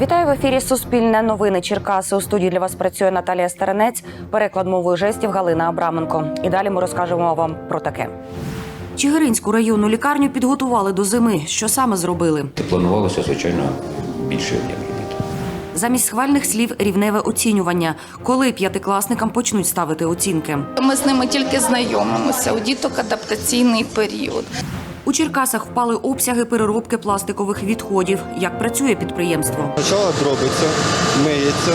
Вітаю в ефірі Суспільне новини Черкаси. У студії для вас працює Наталія Старенець, переклад мовою жестів Галина Абраменко. І далі ми розкажемо вам про таке. Чигиринську районну лікарню підготували до зими. Що саме зробили? Планувалося, звичайно, більше об'єм робіт. Замість схвальних слів рівневе оцінювання. Коли п'ятикласникам почнуть ставити оцінки? Ми з ними тільки знайомимося. У діток адаптаційний період. У Черкасах впали обсяги переробки пластикових відходів. Як працює підприємство? Спочатку дробиться, миється,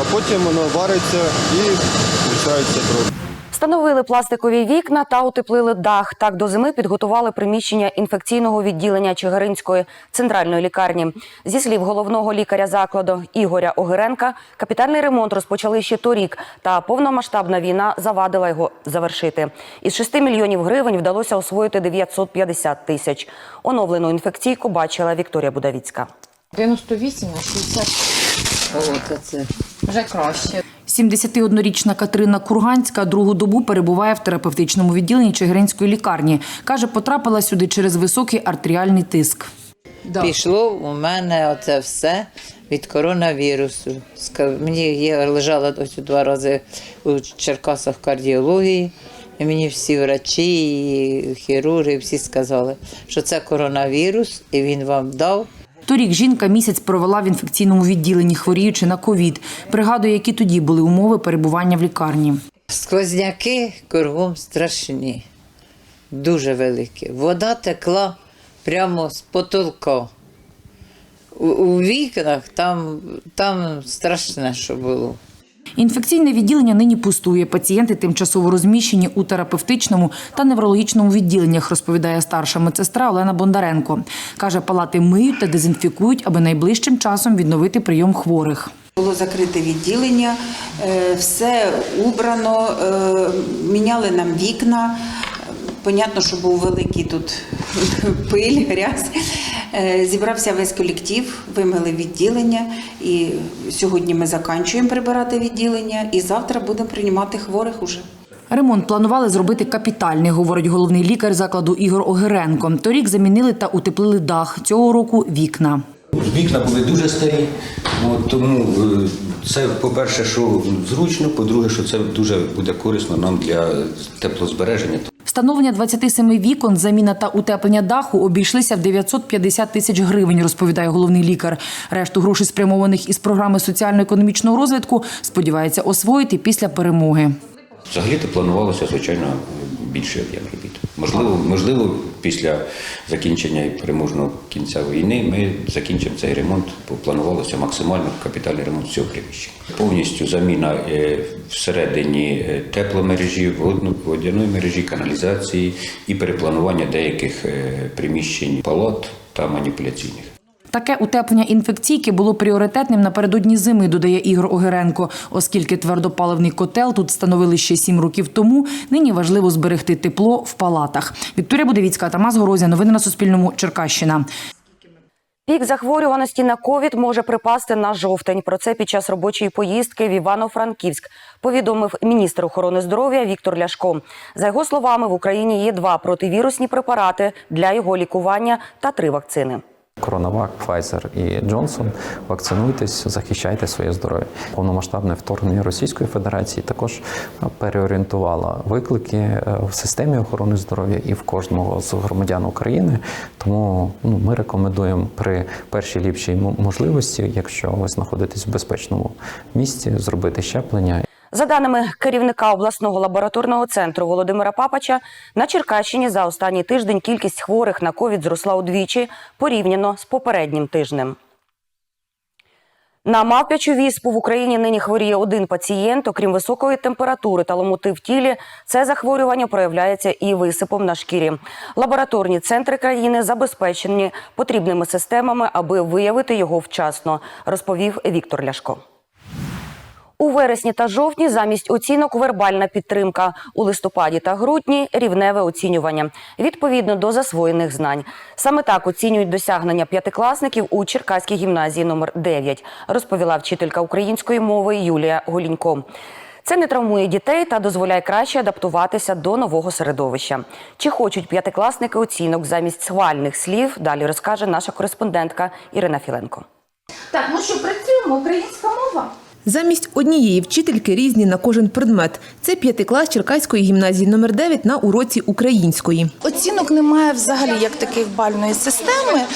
а потім воно вариться і включається дроб. Встановили пластикові вікна та утеплили дах. Так до зими підготували приміщення інфекційного відділення Чигиринської центральної лікарні. Зі слів головного лікаря закладу Ігоря Огиренка, капітальний ремонт розпочали ще торік, та повномасштабна війна завадила його завершити. Із 6 мільйонів гривень вдалося освоїти 950 тисяч. Оновлену інфекційку бачила Вікторія Будавіцька. 98 на 60. О, це, вже краще. 71-річна Катерина Курганська другу добу перебуває в терапевтичному відділенні Чигиринської лікарні. Каже, потрапила сюди через високий артеріальний тиск. Пішло у мене оце все від коронавірусу. Мені я лежала ось два рази у Черкасах кардіології. І мені всі врачі, і хірурги, всі сказали, що це коронавірус, і він вам дав. Торік жінка місяць провела в інфекційному відділенні, хворіючи на ковід. Пригадує, які тоді були умови перебування в лікарні. Сквозняки кругом страшні, дуже великі. Вода текла прямо з потолка. У, вікнах там, там страшне, що було. Інфекційне відділення нині пустує. Пацієнти тимчасово розміщені у терапевтичному та неврологічному відділеннях, розповідає старша медсестра Олена Бондаренко. Каже, палати миють та дезінфікують, аби найближчим часом відновити прийом хворих. Було закрите відділення, е, все убрано, е, міняли нам вікна. Понятно, що був великий тут пиль, грязь. Е, Зібрався весь колектив, вимили відділення. І сьогодні ми закінчуємо прибирати відділення, і завтра будемо приймати хворих уже. Ремонт планували зробити капітальний, говорить головний лікар закладу Ігор Огиренко. Торік замінили та утеплили дах. Цього року вікна. Вікна були дуже старі, тому е, це, по-перше, що зручно, по-друге, що це дуже буде корисно нам для теплозбереження. Встановлення 27 вікон, заміна та утеплення даху обійшлися в 950 тисяч гривень, розповідає головний лікар. Решту грошей спрямованих із програми соціально-економічного розвитку сподівається освоїти після перемоги. Взагалі-то планувалося, звичайно, більше об'єм робіт. Можливо, можливо, після закінчення і переможного кінця війни ми закінчимо цей ремонт. бо Планувалося максимально капітальний ремонт цього приміщення. Повністю заміна е, всередині е, тепломережі, водяної мережі, каналізації і перепланування деяких е, приміщень палат та маніпуляційних. Таке утеплення інфекційки було пріоритетним напередодні зими, додає Ігор Огиренко. Оскільки твердопаливний котел тут встановили ще сім років тому, нині важливо зберегти тепло в палатах. Вікторія Будовіцька, Тамас Горозя. Новини на Суспільному. Черкащина. Пік захворюваності на ковід може припасти на жовтень. Про це під час робочої поїздки в Івано-Франківськ повідомив міністр охорони здоров'я Віктор Ляшко. За його словами, в Україні є два противірусні препарати для його лікування та три вакцини. Коронавак, Pfizer і Джонсон. Вакцинуйтесь, захищайте своє здоров'я. Повномасштабне вторгнення Російської Федерації також е, переорієнтувало виклики е, в системі охорони здоров'я і в кожного з громадян України. Тому ну, ми рекомендуємо при першій ліпшій мо- можливості, якщо ви знаходитесь в безпечному місці, зробити щеплення. За даними керівника обласного лабораторного центру Володимира Папача, на Черкащині за останній тиждень кількість хворих на ковід зросла удвічі порівняно з попереднім тижнем. На мавпячу віспу в Україні нині хворіє один пацієнт. Окрім високої температури та ломоти в тілі, це захворювання проявляється і висипом на шкірі. Лабораторні центри країни забезпечені потрібними системами, аби виявити його вчасно, розповів Віктор Ляшко. У вересні та жовтні замість оцінок вербальна підтримка. У листопаді та грудні рівневе оцінювання відповідно до засвоєних знань. Саме так оцінюють досягнення п'ятикласників у Черкаській гімназії номер 9, розповіла вчителька української мови Юлія Голінько. Це не травмує дітей та дозволяє краще адаптуватися до нового середовища. Чи хочуть п'ятикласники оцінок замість схвальних слів? Далі розкаже наша кореспондентка Ірина Філенко. Так, ну що працюємо? Українська мова. Замість однієї вчительки різні на кожен предмет. Це п'ятий клас Черкаської гімназії номер 9 на уроці української. Оцінок немає взагалі як таких бальної системи. Е,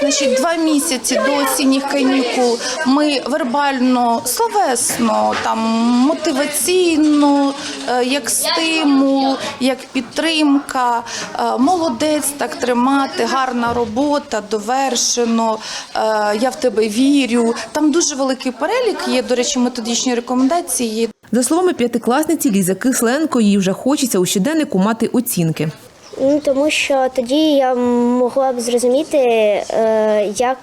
значить, два місяці до осінніх канікул ми вербально, словесно, там мотиваційно, е, як стимул, як підтримка. Е, молодець, так тримати, гарна робота, довершено. Я в тебе вірю. Там дуже великий перелік є. До речі, методичні рекомендації. За словами п'ятикласниці Лізи Кисленко, їй вже хочеться у щоденнику мати оцінки. Ну, тому що тоді я могла б зрозуміти, е, як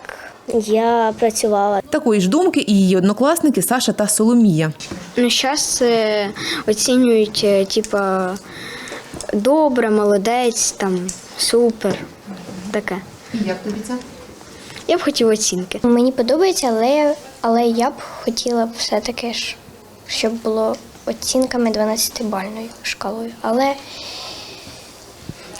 я працювала. Такої ж думки і її однокласники Саша та Соломія. Ну, зараз оцінюють, е, типа, добре, молодець, там, супер. Таке. І як тобі це? Я б хотіла оцінки. Мені подобається, але, але я б хотіла б все-таки щоб було оцінками 12-бальною шкалою. Але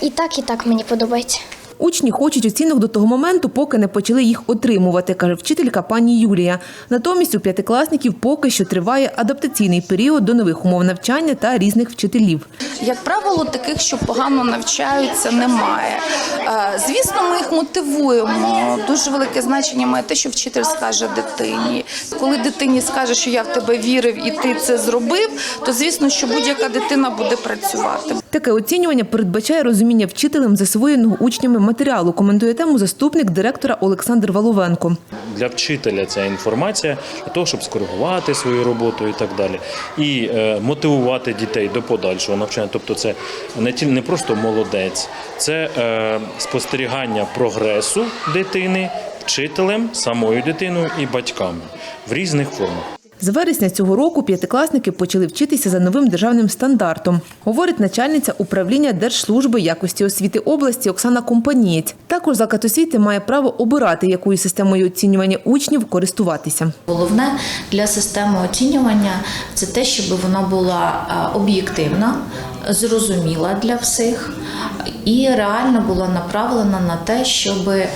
і так, і так мені подобається. Учні хочуть оцінок до того моменту, поки не почали їх отримувати, каже вчителька пані Юлія. Натомість у п'ятикласників поки що триває адаптаційний період до нових умов навчання та різних вчителів. Як правило, таких, що погано навчаються, немає. Е, Звісно, ми їх мотивуємо. Дуже велике значення має те, що вчитель скаже дитині. Коли дитині скаже, що я в тебе вірив і ти це зробив, то звісно, що будь-яка дитина буде працювати. Таке оцінювання передбачає розуміння вчителем засвоєного учнями матеріалу. Коментує тему заступник директора Олександр Воловенко. для вчителя ця інформація для того, щоб скоригувати свою роботу і так далі, і е, мотивувати дітей до подальшого навчання. Тобто, це не тільки не просто молодець, це е, спостерігання прогресу дитини вчителем, самою дитиною і батьками в різних формах. З вересня цього року п'ятикласники почали вчитися за новим державним стандартом, говорить начальниця управління Держслужби якості освіти області Оксана Компанієць. Також заклад освіти має право обирати, якою системою оцінювання учнів користуватися. Головне для системи оцінювання це те, щоб вона була е, об'єктивна, зрозуміла для всіх і реально була направлена на те, щоб е,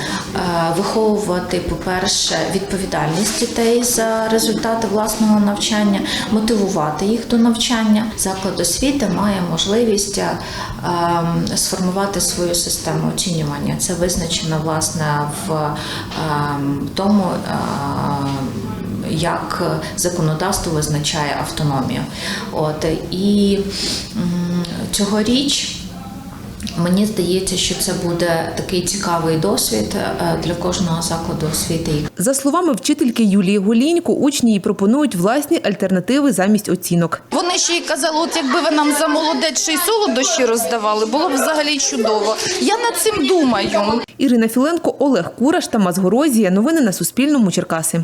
виховувати, по-перше, відповідальність дітей за результати власного навчання, мотивувати їх до навчання. Заклад освіти має можливість е, ем, сформувати свою систему оцінювання. Це визначено власне в ем, тому. ем, як законодавство визначає автономію. От і цьогоріч. Мені здається, що це буде такий цікавий досвід е, для кожного закладу освіти. За словами вчительки Юлії Голінько, учні їй пропонують власні альтернативи замість оцінок. Вони ще й казали, от якби ви нам за молодець ще й солодощі роздавали, було б взагалі чудово. Я над цим думаю. Ірина Філенко, Олег Кураш, Тамас Горозія. Новини на Суспільному. Черкаси.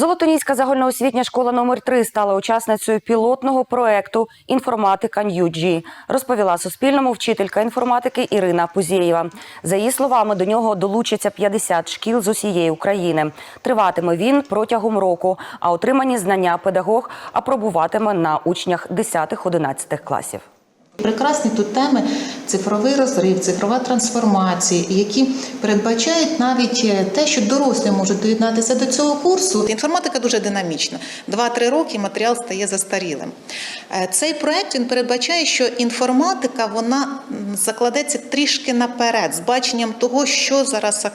Золотоніська загальноосвітня школа номер 3 стала учасницею пілотного проекту Інформатика Ньюджі, розповіла Суспільному вчителька інформатики Ірина Пузєєва. За її словами, до нього долучаться 50 шкіл з усієї України. Триватиме він протягом року, а отримані знання педагог апробуватиме на учнях 10-11 класів. Прекрасні тут теми цифровий розрив, цифрова трансформація, які передбачають навіть е, те, що дорослі можуть доєднатися до цього курсу. Інформатика дуже динамічна. Два-три роки матеріал стає застарілим. Е, Цей проект він передбачає, що інформатика вона закладеться трішки наперед, з баченням того, що зараз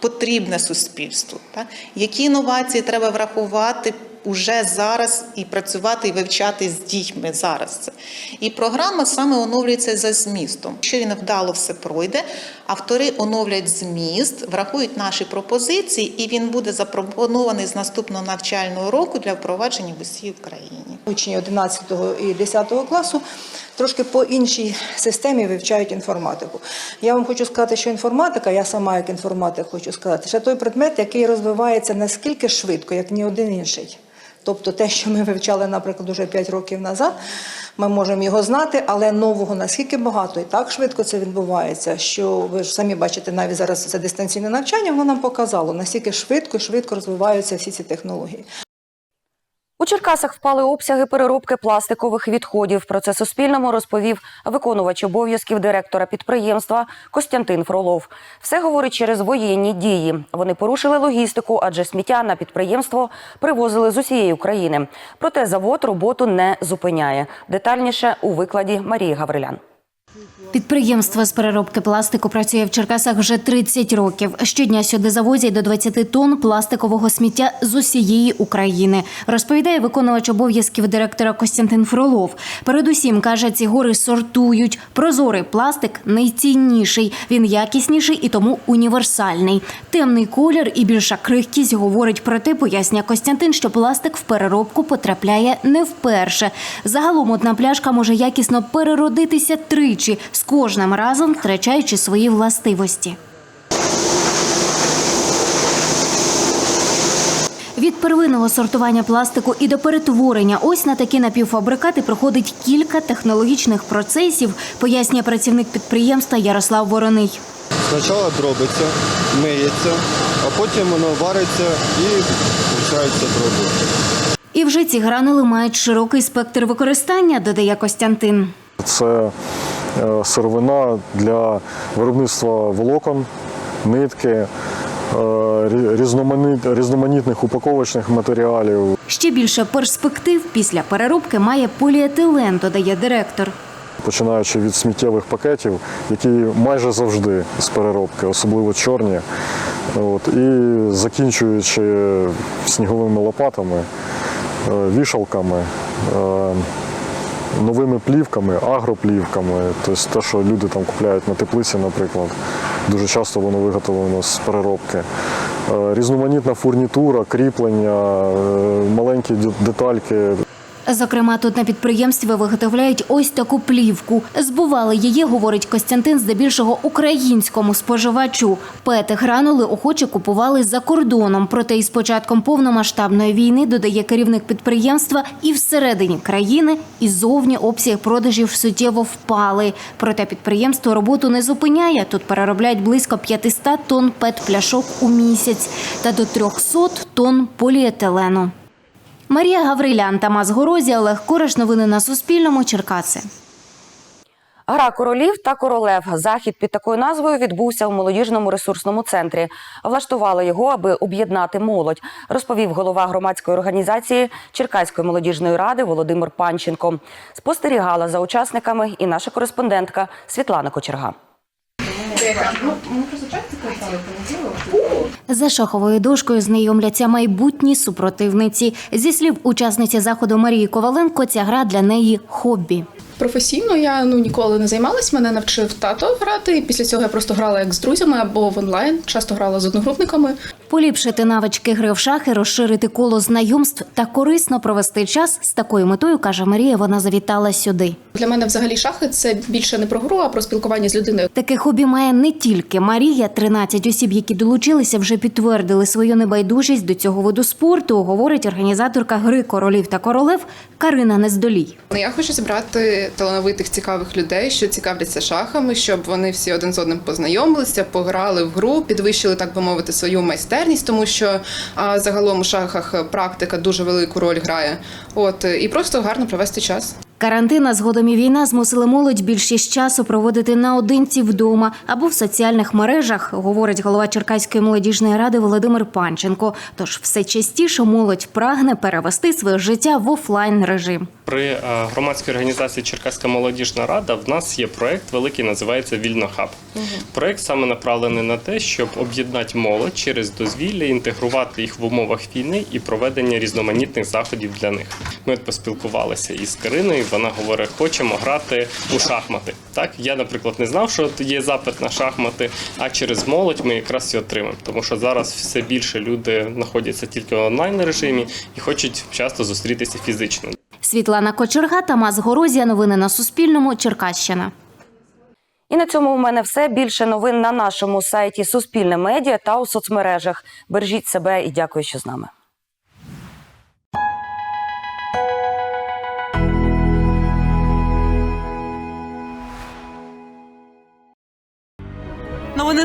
потрібне суспільству, так? які інновації треба врахувати. Уже зараз і працювати і вивчати з дітьми зараз це. І програма саме оновлюється за змістом. Якщо він вдало все пройде, автори оновлять зміст, врахують наші пропозиції, і він буде запропонований з наступного навчального року для впровадження в усій Україні. Учні 11 і 10 класу трошки по іншій системі вивчають інформатику. Я вам хочу сказати, що інформатика, я сама як інформатик хочу сказати, ще той предмет, який розвивається наскільки швидко, як ні один інший. Тобто те, що ми вивчали, наприклад, уже 5 років назад, ми можемо його знати, але нового наскільки багато і так швидко це відбувається, що ви ж самі бачите, навіть зараз це дистанційне навчання, воно нам показало, наскільки швидко і швидко розвиваються всі ці технології. У Черкасах впали обсяги переробки пластикових відходів. Про це Суспільному розповів виконувач обов'язків директора підприємства Костянтин Фролов. Все говорить через воєнні дії. Вони порушили логістику, адже сміття на підприємство привозили з усієї України. Проте завод роботу не зупиняє. Детальніше у викладі Марії Гаврилян. Підприємство з переробки пластику працює в Черкасах вже 30 років. Щодня сюди завозять до 20 тонн пластикового сміття з усієї України. Розповідає виконувач обов'язків директора Костянтин Фролов. Передусім каже, ці гори сортують. Прозорий пластик найцінніший. Він якісніший і тому універсальний. Темний колір і більша крихкість говорить про те, пояснює Костянтин, що пластик в переробку потрапляє не вперше. Загалом одна пляшка може якісно переродитися тричі, з кожним разом втрачаючи свої властивості. Від первинного сортування пластику і до перетворення ось на такі напівфабрикати проходить кілька технологічних процесів, пояснює працівник підприємства Ярослав Вороний. Спочатку дробиться, миється, а потім воно вариться і виходить дроби. І вже ці гранули мають широкий спектр використання, додає Костянтин. Це сировина для виробництва волокон, нитки, е, різноманітних упаковочних матеріалів. Ще більше перспектив після переробки має поліетилен, додає директор. Починаючи від сміттєвих пакетів, які майже завжди з переробки, особливо чорні, от, і закінчуючи сніговими лопатами, е, вішалками, е, новими плівками, агроплівками, тобто те, що люди там купляють на теплиці, наприклад, дуже часто воно виготовлено з переробки. Е, Різноманітна фурнітура, кріплення, е, маленькі детальки. Зокрема, тут на підприємстві виготовляють ось таку плівку. Збували її, говорить Костянтин, здебільшого українському споживачу. Пети гранули охоче купували за кордоном. Проте із початком повномасштабної війни додає керівник підприємства і всередині країни, і зовні обсяг продажів суттєво впали. Проте підприємство роботу не зупиняє. Тут переробляють близько 500 тонн пет-пляшок у місяць та до 300 тонн поліетилену. Марія Гаврилян, Тамас Горозія, Олег Кореш. Новини на Суспільному. Черкаси. Гра королів та королев. Захід під такою назвою відбувся у молодіжному ресурсному центрі. Влаштували його, аби об'єднати молодь, розповів голова громадської організації Черкаської молодіжної ради Володимир Панченко. Спостерігала за учасниками і наша кореспондентка Світлана Кочерга. За шаховою дошкою знайомляться майбутні супротивниці. Зі слів учасниці заходу Марії Коваленко, ця гра для неї хобі. Професійно я ну ніколи не займалась. Мене навчив тато грати. І після цього я просто грала як з друзями або в онлайн. Часто грала з одногрупниками. Поліпшити навички гри в шахи, розширити коло знайомств та корисно провести час з такою метою, каже Марія. Вона завітала сюди. Для мене взагалі шахи це більше не про гру, а про спілкування з людиною. Таке хобі має не тільки Марія. 13 осіб, які долучилися, вже підтвердили свою небайдужість до цього виду спорту. Говорить організаторка гри королів та королев Карина Нездолій. Я хочу зібрати талановитих цікавих людей, що цікавляться шахами, щоб вони всі один з одним познайомилися, пограли в гру, підвищили, так би мовити, свою майстерність, тому що а, загалом у шахах практика дуже велику роль грає. От і просто гарно провести час. Карантин, а згодом і війна змусили молодь більшість часу проводити наодинці вдома або в соціальних мережах, говорить голова Черкаської молодіжної ради Володимир Панченко. Тож все частіше молодь прагне перевести своє життя в офлайн режим. При е, громадській організації Черкаська молодіжна рада в нас є проект великий, називається Вільнохаб. Проект саме направлений на те, щоб об'єднати молодь через дозвілля, інтегрувати їх в умовах війни і проведення різноманітних заходів для них. Ми поспілкувалися із Кариною. Вона говорить, хочемо грати у шахмати. Так, я, наприклад, не знав, що є запит на шахмати, а через молодь ми якраз і отримаємо. Тому що зараз все більше люди знаходяться тільки в онлайн режимі і хочуть часто зустрітися фізично. Світлана Кочерга, Тамас Горозія. Новини на Суспільному. Черкащина. І на цьому у мене все. Більше новин на нашому сайті Суспільне медіа та у соцмережах. Бережіть себе і дякую, що з нами.